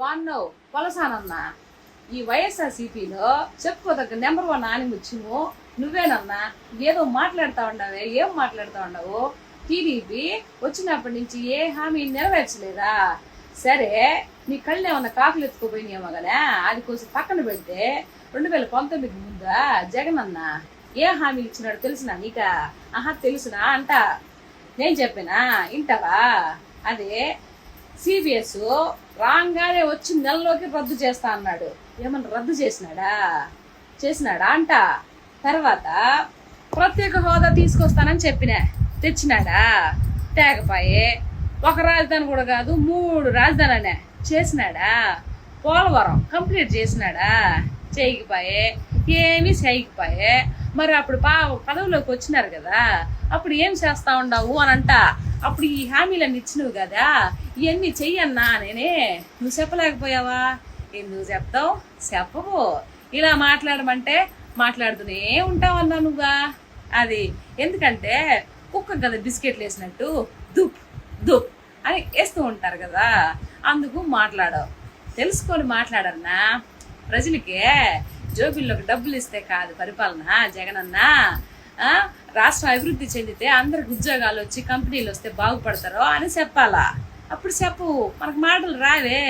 వాన్నో పలసానన్నా ఈ వైఎస్ఆర్సీపీలో చెప్పుకోదగ్గ నెంబర్ వన్ ఆనిముత్యము నువ్వేనన్నా. ఏదో మాట్లాడుతా ఉండవే ఏం మాట్లాడుతా ఉండవు. టీడీపీ వచ్చినప్పటి నుంచి ఏ హామీ నెరవేర్చలేదా? సరే నీ కళ్ళు ఏమన్నా కాకులు ఎత్తుకుపోయినాయేమో కదా అది కొంచెం పక్కన పెడితే రెండు వేల పంతొమ్మిది ముందా జగన్ అన్న ఏ హామీలు ఇచ్చినాడు తెలిసినా నీకా? ఆహా తెలుసునా అంట. నేను చెప్పినా ఇంటవా అదే సిబిఎస్ రాగానే వచ్చి నెలలోకి రద్దు చేస్తా అన్నాడు. ఏమన్నా రద్దు చేసినాడా? చేసినాడా అంట. తర్వాత ప్రత్యేక హోదా తీసుకొస్తానని చెప్పిన. తెచ్చినాడా? తేగపాయే ఒక రాజధాని కూడా కాదు మూడు రాజధానులనే చేసినాడా? పోలవరం కంప్లీట్ చేసినాడా? చేయకపోయే. ఏమీ చేయకపోయే. మరి అప్పుడు పా పదవిలోకి వచ్చినారు కదా. అప్పుడు ఏం చేస్తా ఉండవు అని అంట అప్పుడు ఈ హామీలన్నీ ఇచ్చినవు కదా. ఇవన్నీ చెయ్యన్నా నేనే. నువ్వు చెప్పలేకపోయావా? నువ్వు చెప్తావు? చెప్పవు. ఇలా మాట్లాడమంటే మాట్లాడుతూనే ఉంటావన్నా నువ్వా? అది ఎందుకంటే కుక్క కదా బిస్కెట్లు వేసినట్టు దుప్ దుప్ అని వేస్తూ ఉంటారు కదా. అందుకు మాట్లాడవు. తెలుసుకొని మాట్లాడన్నా ప్రజలకే జోబిల్లోకి డబ్బులు ఇస్తే కాదు పరిపాలన. జగనన్న ఆ, రాష్ట్రం అభివృద్ధి చెందితే అందరికి ఉద్యోగాలు వచ్చి కంపెనీలు వస్తే బాగుపడతారో అని చెప్పాలా. అప్పుడు చెప్పు మనకు మాటలు రావే.